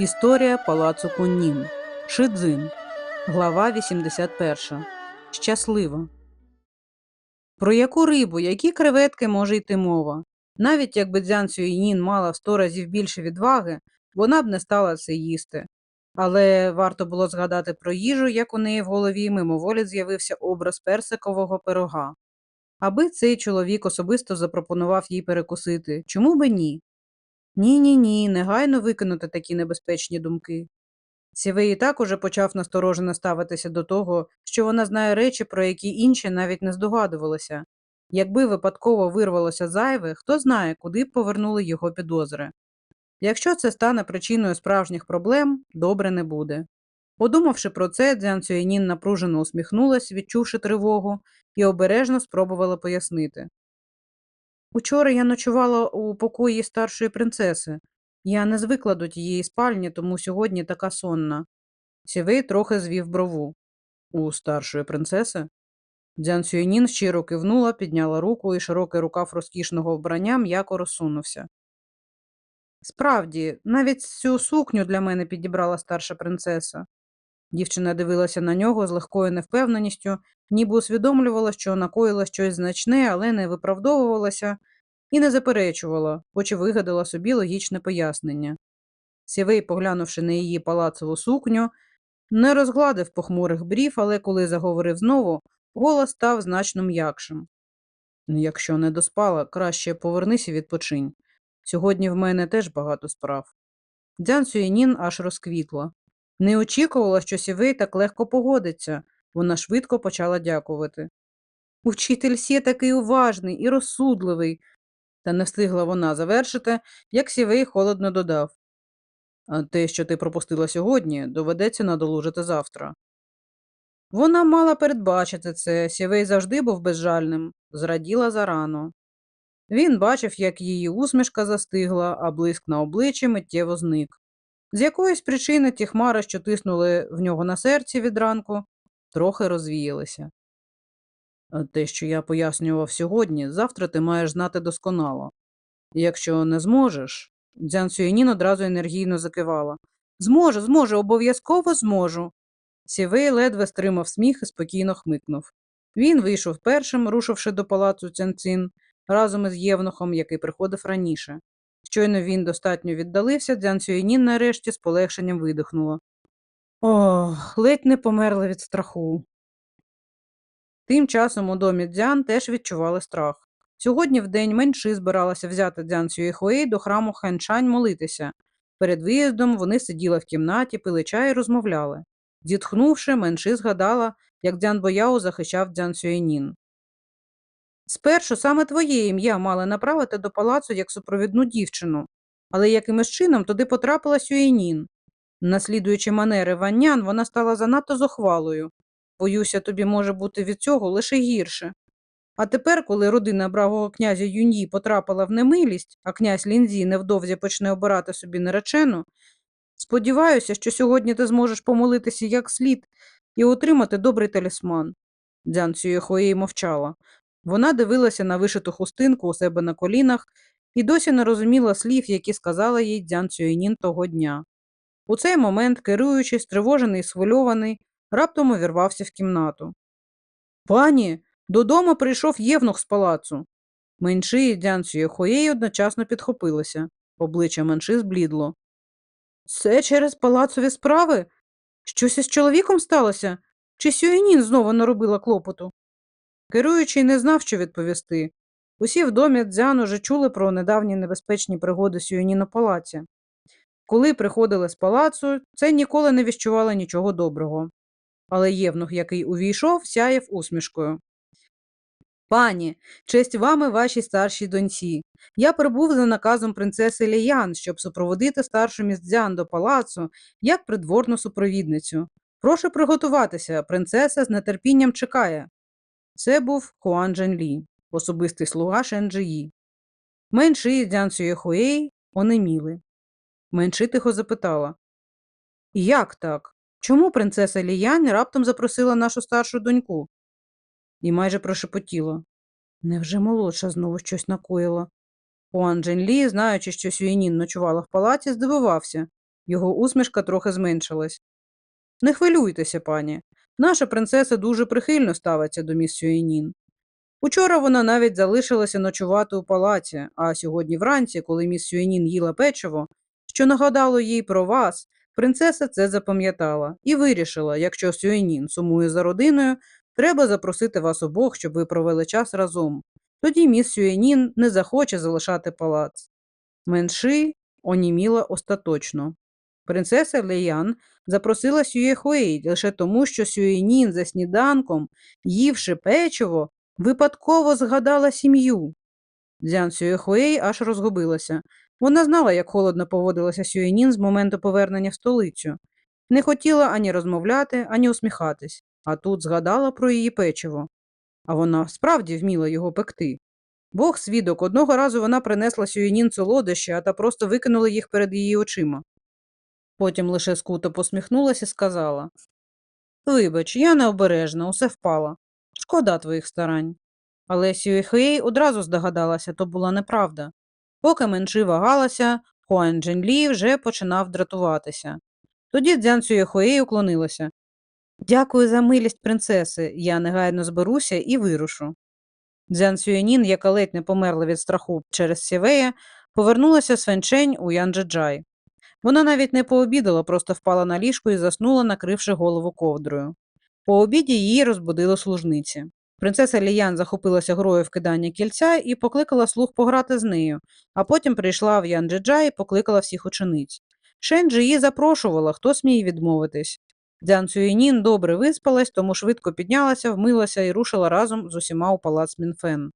Історія палацу Куннін. Шидзин. Глава 81. Щаслива. Про яку рибу, які креветки може йти мова? Навіть якби Дзян Сюйнін мала в сто разів більше відваги, вона б не стала це їсти. Але варто було згадати про їжу, як у неї в голові мимоволі з'явився образ персикового пирога. Аби цей чоловік особисто запропонував їй перекусити, чому би ні? Ні, ні, ні, негайно викинути такі небезпечні думки. Сівей і так уже почав насторожено ставитися до того, що вона знає речі, про які інші навіть не здогадувалися. Якби випадково вирвалося зайве, хто знає, куди б повернули його підозри. Якщо це стане причиною справжніх проблем, добре не буде. Подумавши про це, Дзян Цюєнін напружено усміхнулась, відчувши тривогу, і обережно спробувала пояснити. Учора я ночувала у покої старшої принцеси. Я не звикла до тієї спальні, тому сьогодні така сонна. Сівей трохи звів брову. У старшої принцеси? Дзян Сюєнін щиро кивнула, підняла руку, і широкий рукав розкішного вбрання м'яко розсунувся. Справді, навіть цю сукню для мене підібрала старша принцеса. Дівчина дивилася на нього з легкою невпевненістю, ніби усвідомлювала, що накоїла щось значне, але не виправдовувалася і не заперечувала, хоч і вигадала собі логічне пояснення. Сівей, поглянувши на її палацову сукню, не розгладив похмурих брів, але коли заговорив знову, голос став значно м'якшим. «Ну, Якщо не доспала, краще повернися відпочинь. Сьогодні в мене теж багато справ. Дзян Сюєнін аж розквітла. Не очікувала, що Сівей так легко погодиться. Вона швидко почала дякувати. Учитель Сє такий уважний і розсудливий. Та не встигла вона завершити, як Сівей холодно додав. А те, що ти пропустила сьогодні, доведеться надолужити завтра. Вона мала передбачити це, Сівей завжди був безжальним, зраділа зарано. Він бачив, як її усмішка застигла, а блиск на обличчі миттєво зник. З якоїсь причини ті хмари, що тиснули в нього на серці від ранку, трохи розвіялися. «А Те, що я пояснював сьогодні, завтра ти маєш знати досконало. Якщо не зможеш, Дзян Сюєнін одразу енергійно закивала. Зможу, зможу, обов'язково зможу. Сівей ледве стримав сміх і спокійно хмикнув. Він вийшов першим, рушивши до палацу Цянцин, разом із Євнухом, який приходив раніше. Щойно він достатньо віддалився, Дзян Сюєнін нарешті з полегшенням видихнула. Ох, ледь не померла від страху. Тим часом у домі Дзян теж відчували страх. Сьогодні в день менши збиралася взяти Дзян Сюєхуей до храму Ханчань молитися. Перед виїздом вони сиділи в кімнаті, пили чай і розмовляли. Зітхнувши, менши згадала, як Дзян Бояо захищав Дзян Сюєнін. Спершу саме твоє ім'я мали направити до палацу як супровідну дівчину, але якимось чином туди потрапила Сюєнін. Наслідуючи манери Ваннян, вона стала занадто зухвалою. Боюся, тобі може бути від цього лише гірше. А тепер, коли родина бравого князя Юньї потрапила в немилість, а князь Лінзі невдовзі почне обирати собі наречену, сподіваюся, що сьогодні ти зможеш помолитися як слід і отримати добрий талісман. Дзян Сюєхуєй мовчала. Вона дивилася на вишиту хустинку у себе на колінах і досі не розуміла слів, які сказала їй Дзян Цюєнін того дня. У цей момент, керуючий, стривожений і схвильований, раптом увірвався в кімнату. Пані, додому прийшов євнух з палацу. Менши і Дзян Цюєхуєй одночасно підхопилися. Обличчя менши зблідло. Це через палацові справи? Щось із чоловіком сталося? Чи Сюєнін знову наробила клопоту? Керуючий не знав, що відповісти. Усі в домі Дзян уже чули про недавні небезпечні пригоди Сюєні на палаці. Коли приходили з палацу, це ніколи не віщувало нічого доброго. Але євнух, який увійшов, сяяв усмішкою. Пані, честь вами вашій старшій доньці. Я прибув за наказом принцеси Ліян, щоб супроводити старшу містдзян до палацу як придворну супровідницю. Прошу приготуватися, принцеса з нетерпінням чекає. Це був Хуан Дженлі, особистий слуга Шенджиї. Менши і Дзян Сюєхуей онеміли. Менши тихо запитала. Як так? Чому принцеса Ліянь раптом запросила нашу старшу доньку? І майже прошепотіла. Невже молодша знову щось накоїла? Хуан Дженлі, знаючи, що Сюєнін ночувала в палаці, здивувався. Його усмішка трохи зменшилась. Не хвилюйтеся, пані. Наша принцеса дуже прихильно ставиться до міс Сюєнін. Учора вона навіть залишилася ночувати у палаці, а сьогодні вранці, коли міс Сюєнін їла печиво, що нагадало їй про вас, принцеса це запам'ятала і вирішила, якщо Сюєнін сумує за родиною, треба запросити вас обох, щоб ви провели час разом. Тоді міс Сюєнін не захоче залишати палац. Менши оніміла остаточно. Принцеса Леян запросила Сює Хуей лише тому, що Сюєнін за сніданком, ївши печиво, випадково згадала сім'ю. Дзян Сюєхуей аж розгубилася. Вона знала, як холодно поводилася Сюєнін з моменту повернення в столицю. Не хотіла ані розмовляти, ані усміхатись, а тут згадала про її печиво. А вона справді вміла його пекти. Бог свідок, одного разу вона принесла Сюєнін солодощі, а та просто викинула їх перед її очима. Потім лише скуто посміхнулася і сказала Вибач, я необережна, усе впала. Шкода твоїх старань. Але Сюєхей одразу здогадалася, то була неправда. Поки менши вагалася, Хуан Дженлі вже починав дратуватися. Тоді Дзян Сюєхуей уклонилася. Дякую за милість принцеси, я негайно зберуся і вирушу. Дзян Сюєнін, яка ледь не померла від страху через Сівея, повернулася з Фенчень у Янджеджай. Вона навіть не пообідала, просто впала на ліжко і заснула, накривши голову ковдрою. По обіді її розбудили служниці. Принцеса Ліян захопилася грою в кидання кільця і покликала слуг пограти з нею, а потім прийшла в Янджеджа і покликала всіх учениць. Шенджі її запрошувала, хто сміє відмовитись. Дзян Цюєнін добре виспалась, тому швидко піднялася, вмилася і рушила разом з усіма у палац Мінфен.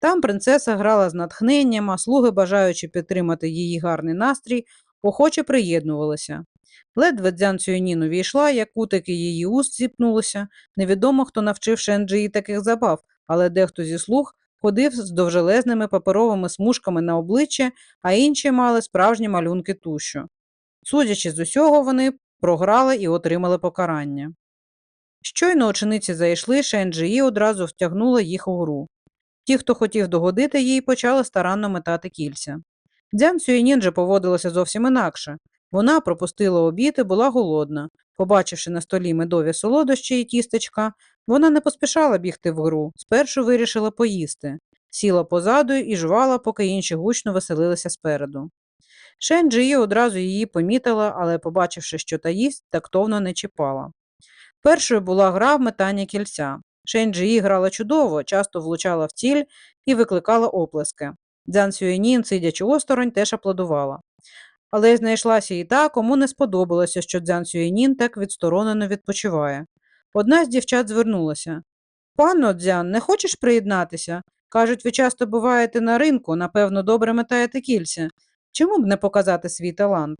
Там принцеса грала з натхненням, а слуги, бажаючи підтримати її гарний настрій, охоче приєднувалися. Ледве Дзян Цюєнін увійшла, як кутики її уст зіпнулися. Невідомо, хто навчив Шенджії таких забав, але дехто зі слуг ходив з довжелезними паперовими смужками на обличчі, а інші мали справжні малюнки тущу. Судячи з усього, вони програли і отримали покарання. Щойно учениці зайшли, Шенджії одразу втягнула їх у гру. Ті, хто хотів догодити їй, почали старанно метати кільця. Дзян Сюєнін поводилася зовсім інакше. Вона пропустила обід і була голодна. Побачивши на столі медові солодощі і тістечка, вона не поспішала бігти в гру, спершу вирішила поїсти. Сіла позаду і жувала, поки інші гучно веселилися спереду. Шен Джиї одразу її помітила, але, побачивши, що та їсть, тактовно не чіпала. Першою була гра в метання кільця. Шен Джиї грала чудово, часто влучала в ціль і викликала оплески. Дзян Сюєнін, сидячи осторонь, теж аплодувала. Але знайшлася і та, кому не сподобалося, що Дзян Сюєнін так відсторонено відпочиває. Одна з дівчат звернулася. Панно Дзян, не хочеш приєднатися? Кажуть, ви часто буваєте на ринку, напевно, добре метаєте кільця. Чому б не показати свій талант?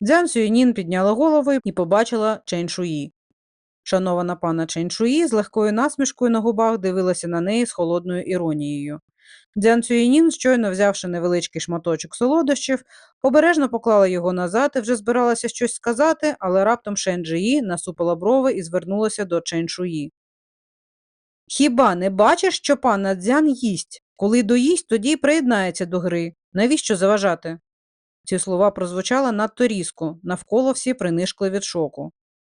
Дзян Сюєнін підняла голову і побачила Чень Шуї. Шанована пана Чень Шуї з легкою насмішкою на губах дивилася на неї з холодною іронією. Дзян Цюєнін, щойно взявши невеличкий шматочок солодощів, обережно поклала його назад і вже збиралася щось сказати, але раптом Шен Джиї насупила брови і звернулася до Чен Шуї. Хіба не бачиш, що пан Дзян їсть? Коли доїсть, тоді й приєднається до гри. Навіщо заважати? Ці слова прозвучали надто різко, навколо всі принишкли від шоку.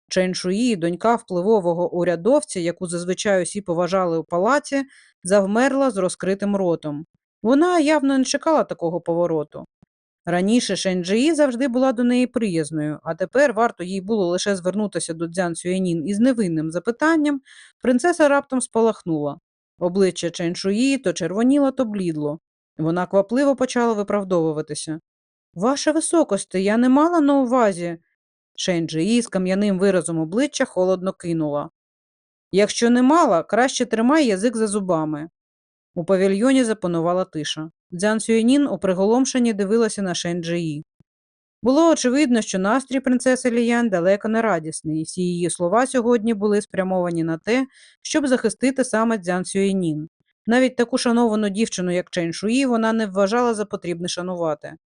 Чен Шуї, донька впливового урядовця, яку зазвичай усі поважали у палаці, завмерла з розкритим ротом. Вона явно не чекала такого повороту. Раніше Шенджиї завжди була до неї приязною, а тепер варто їй було лише звернутися до Дзян Сюєнін із невинним запитанням, принцеса раптом спалахнула. Обличчя Ченшуї то червоніло, то блідло. Вона квапливо почала виправдовуватися. Ваша високосте, я не мала на увазі. Шенджиї з кам'яним виразом обличчя холодно кинула. Якщо не мала, краще тримай язик за зубами. У павільйоні запанувала тиша. Дзян Сюєнін у приголомшенні дивилася на Шенджиї. Було очевидно, що настрій принцеси Ліян далеко не радісний, і всі її слова сьогодні були спрямовані на те, щоб захистити саме Дзян Сюєнін. Навіть таку шановану дівчину, як Чен Шуї, вона не вважала за потрібне шанувати.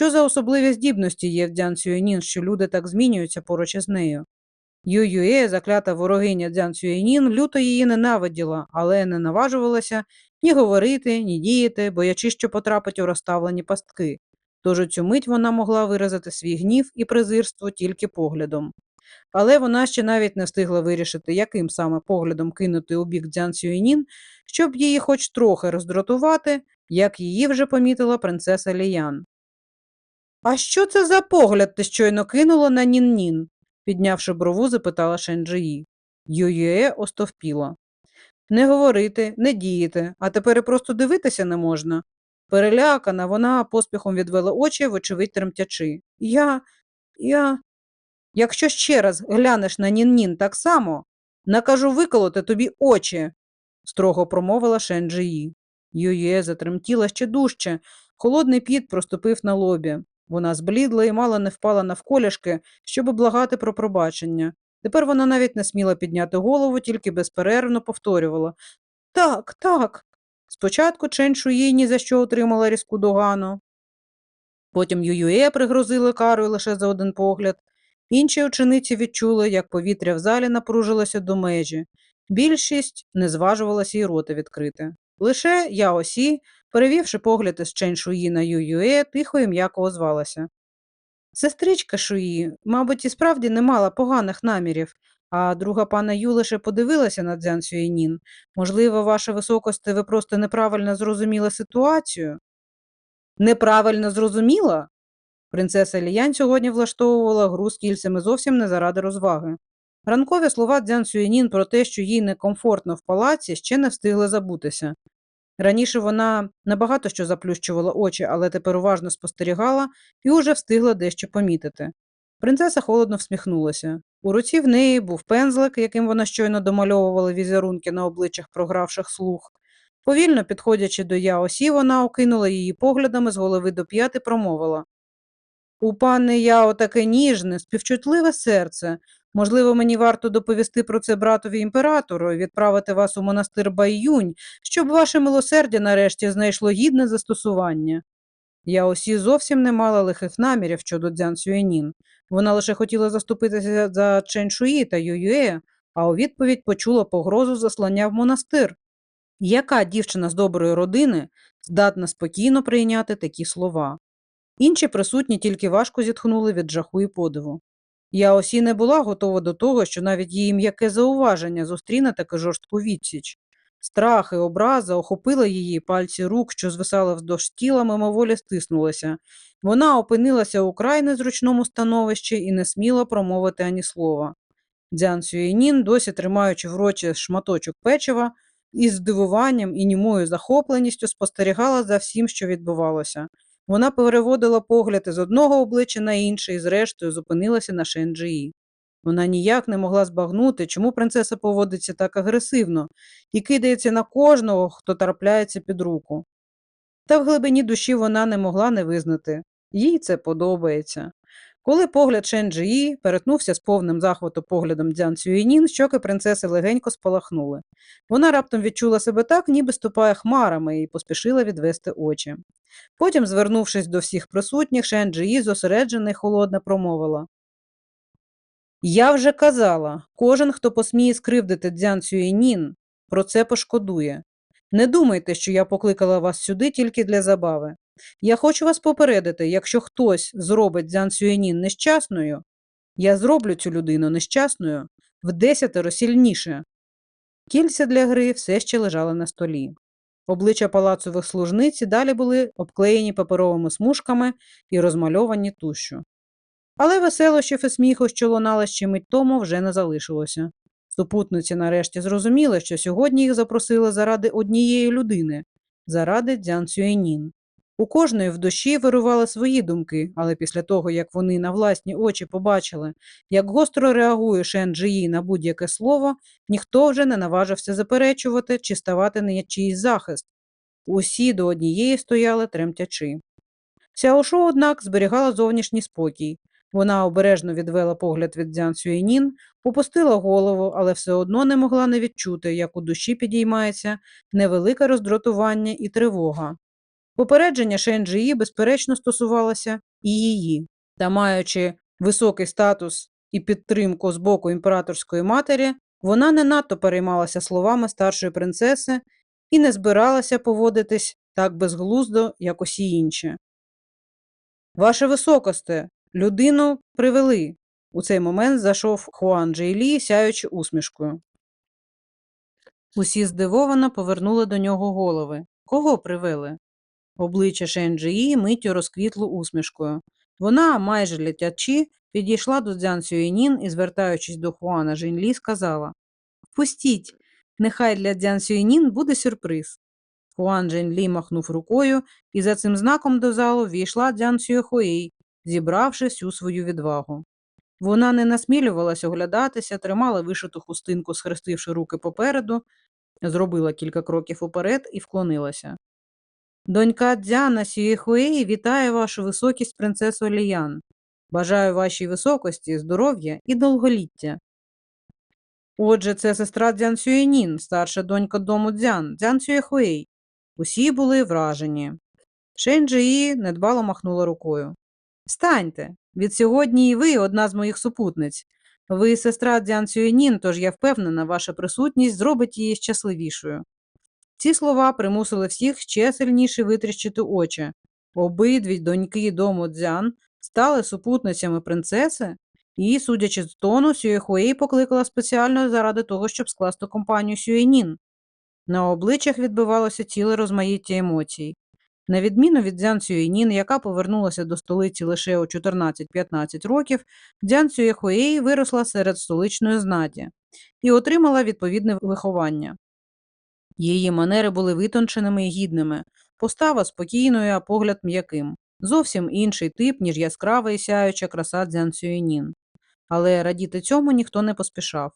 Що за особливі здібності є в Дзян Сюєнін, що люди так змінюються поруч із нею? Юює, заклята ворогиня Дзян Сюєнін, люто її ненавиділа, але не наважувалася ні говорити, ні діяти, боячись, що потрапить у розставлені пастки. тож у цю мить вона могла виразити свій гнів і презирство тільки поглядом. Але вона ще навіть не встигла вирішити, яким саме поглядом кинути у бік Дзян Сюєнін, щоб її хоч трохи роздратувати, як її вже помітила принцеса Ліян. А що це за погляд ти щойно кинула на Нін-Нін? піднявши брову, запитала Шенджиї. Ююе остовпіла. Не говорити, не діяти, а тепер і просто дивитися не можна. Перелякана, вона поспіхом відвела очі, вочевидь тремтячи. Я. я. Якщо ще раз глянеш на Нін-Нін так само, накажу виколоти тобі очі, строго промовила Шенджиї. Ює затремтіла ще дужче. Холодний піт проступив на лобі. Вона зблідла і мало не впала навколішки, щоб благати про пробачення. Тепер вона навіть не сміла підняти голову, тільки безперервно повторювала Так, так. Спочатку Чен Шуї ні за що отримала різку догану. Потім Юює пригрозили карою лише за один погляд. Інші учениці відчули, як повітря в залі напружилося до межі. Більшість не зважувалася й рота відкрити. Лише Яосі, перевівши погляд із Чен Шуї на Юює, тихо і м'яко озвалася. Сестричка Шуї, мабуть, і справді не мала поганих намірів, а друга пана Ю лише подивилася на Дзян Сюєнін. Можливо, ваша високосте, ви просто неправильно зрозуміли ситуацію? Неправильно зрозуміла? Принцеса Ліянь сьогодні влаштовувала гру з кільцями зовсім не заради розваги. Ранкові слова Дзян Сюєнін про те, що їй некомфортно в палаці, ще не встигли забутися. Раніше вона набагато що заплющувала очі, але тепер уважно спостерігала і уже встигла дещо помітити. Принцеса холодно всміхнулася. У руці в неї був пензлик, яким вона щойно домальовувала візерунки на обличчях програвших слух. Повільно підходячи до Яосі, вона окинула її поглядами з голови до п'ят і промовила У пане Яо таке ніжне, співчутливе серце. Можливо, мені варто доповісти про це братові імператору і відправити вас у монастир Байюнь, щоб ваше милосердя нарешті знайшло гідне застосування. Яосі зовсім не мала лихих намірів щодо Дзян Сюєнін. Вона лише хотіла заступитися за Чен Шуї та Ююе, а у відповідь почула погрозу заслання в монастир. Яка дівчина з доброї родини здатна спокійно прийняти такі слова? Інші присутні тільки важко зітхнули від жаху і подиву. Яосі не була готова до того, що навіть її м'яке зауваження зустріне таки жорстку відсіч. Страх і образа охопила її, пальці рук, що звисали вздовж тіла, мимоволі стиснулися. Вона опинилася у край незручному становищі і не сміла промовити ані слова. Дзян Сюєнін, досі тримаючи в роті шматочок печива, із здивуванням і німою захопленістю спостерігала за всім, що відбувалося. Вона переводила погляд із одного обличчя на інше і, зрештою, зупинилася на Шенджії. Вона ніяк не могла збагнути, чому принцеса поводиться так агресивно і кидається на кожного, хто трапляється під руку. Та в глибині душі вона не могла не визнати їй це подобається. Коли погляд Шенджиї перетнувся з повним захвату поглядом Дзян Сюєнін, щоки принцеси легенько спалахнули. Вона раптом відчула себе так, ніби ступає хмарами, і поспішила відвести очі. Потім, звернувшись до всіх присутніх, Шенджиї зосереджена й холодно промовила. Я вже казала, кожен, хто посміє скривдити Дзян Сюєнін, про це пошкодує. Не думайте, що я покликала вас сюди тільки для забави. Я хочу вас попередити, якщо хтось зробить Дзян Сюєнін нещасною, я зроблю цю людину нещасною в десятеро сильніше. Кільця для гри все ще лежали на столі. Обличчя палацових служниць далі були обклеєні паперовими смужками і розмальовані тушю. Але веселощів і сміху, що лунали ще мить тому, вже не залишилося. Супутниці нарешті зрозуміли, що сьогодні їх запросили заради однієї людини заради Дзян Сюєнін. У кожної в душі вирували свої думки, але після того, як вони на власні очі побачили, як гостро реагує Шен Джиї на будь-яке слово, ніхто вже не наважився заперечувати чи ставати на чийсь захист. Усі до однієї стояли тремтячи. Сяошо, однак, зберігала зовнішній спокій. Вона обережно відвела погляд від Дзян Сюєнін, опустила голову, але все одно не могла не відчути, як у душі підіймається невелике роздратування і тривога. Попередження Шенджиї, безперечно, стосувалося і її, та маючи високий статус і підтримку з боку імператорської матері, вона не надто переймалася словами старшої принцеси і не збиралася поводитись так безглуздо, як усі інші. Ваше високосте, людину привели. У цей момент зайшов Хуан Джейлі, сяючи усмішкою. Усі здивовано повернули до нього голови. Кого привели? Обличчя Шенджії миттю розквітло усмішкою. Вона, майже летячи, підійшла до Дзян Сюєнін і, звертаючись до Хуана Жінлі, сказала Впустіть, нехай для Дзян Сюєнін буде сюрприз. Хуан Дженлі махнув рукою, і за цим знаком до залу війшла Дзян Сюєхуїй, зібравши всю свою відвагу. Вона не насмілювалася оглядатися, тримала вишиту хустинку, схрестивши руки попереду, зробила кілька кроків уперед і вклонилася. Донька Дзяна Сюєхуєї вітає вашу високість принцесу Ліян. Бажаю вашій високості, здоров'я і довголіття. Отже, це сестра Дзян Сюєнін, старша донька дому Дзян, Дзян Сюєхуєй. Усі були вражені. Шень Джиї недбало махнула рукою. Станьте, від сьогодні і ви одна з моїх супутниць. Ви сестра Дзян Сюєнін, тож я впевнена, ваша присутність зробить її щасливішою. Ці слова примусили всіх ще сильніше витріщити очі. Обидві доньки дому Дзян стали супутницями принцеси, і, судячи з тону, Сюєхуей покликала спеціально заради того, щоб скласти компанію Сюєнін. На обличчях відбивалося ціле розмаїття емоцій. На відміну від Дзян Сюєнін, яка повернулася до столиці лише у 14-15 років, Дзян Сюєхуей виросла серед столичної знаті і отримала відповідне виховання. Її манери були витонченими і гідними, постава спокійною, а погляд м'яким. Зовсім інший тип, ніж яскрава і сяюча краса Дзян Сюєнін. Але радіти цьому ніхто не поспішав.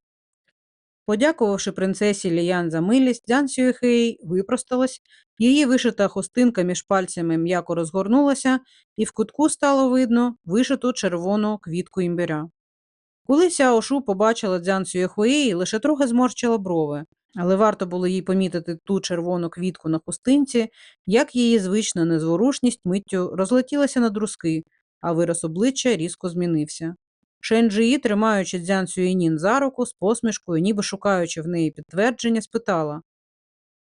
Подякувавши принцесі Ліян за милість, Дзян Сюєхей випросталась, її вишита хустинка між пальцями м'яко розгорнулася, і в кутку стало видно вишиту червону квітку імбиря. Коли Сяошу побачила Дзян Сюєхуєї, лише трохи зморщила брови, але варто було їй помітити ту червону квітку на хустинці, як її звична незворушність миттю розлетілася на друзки, а вираз обличчя різко змінився. Шенджиї, тримаючи Дзян Сюєнін за руку, з посмішкою, ніби шукаючи в неї підтвердження, спитала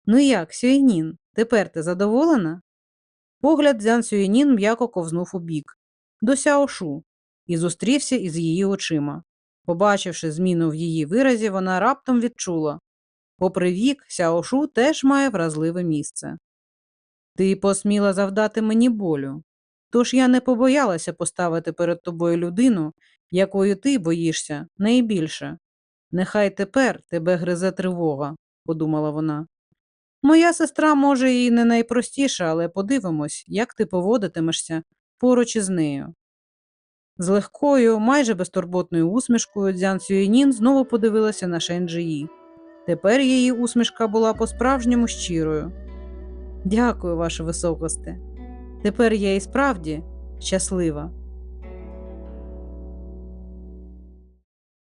Ну як, Сюєнін, тепер ти задоволена? Погляд Дзян Сюєнін м'яко ковзнув у бік, до Сяошу, і зустрівся із її очима. Побачивши зміну в її виразі, вона раптом відчула попри вік, Сяошу теж має вразливе місце. Ти посміла завдати мені болю, тож я не побоялася поставити перед тобою людину, якою ти боїшся найбільше. Нехай тепер тебе гризе тривога, подумала вона. Моя сестра, може, і не найпростіша, але подивимось, як ти поводитимешся поруч із нею. З легкою, майже безтурботною усмішкою Дзян Сюєнін знову подивилася на Шенджиї. Тепер її усмішка була по-справжньому щирою. Дякую, ваше високосте. Тепер я і справді щаслива.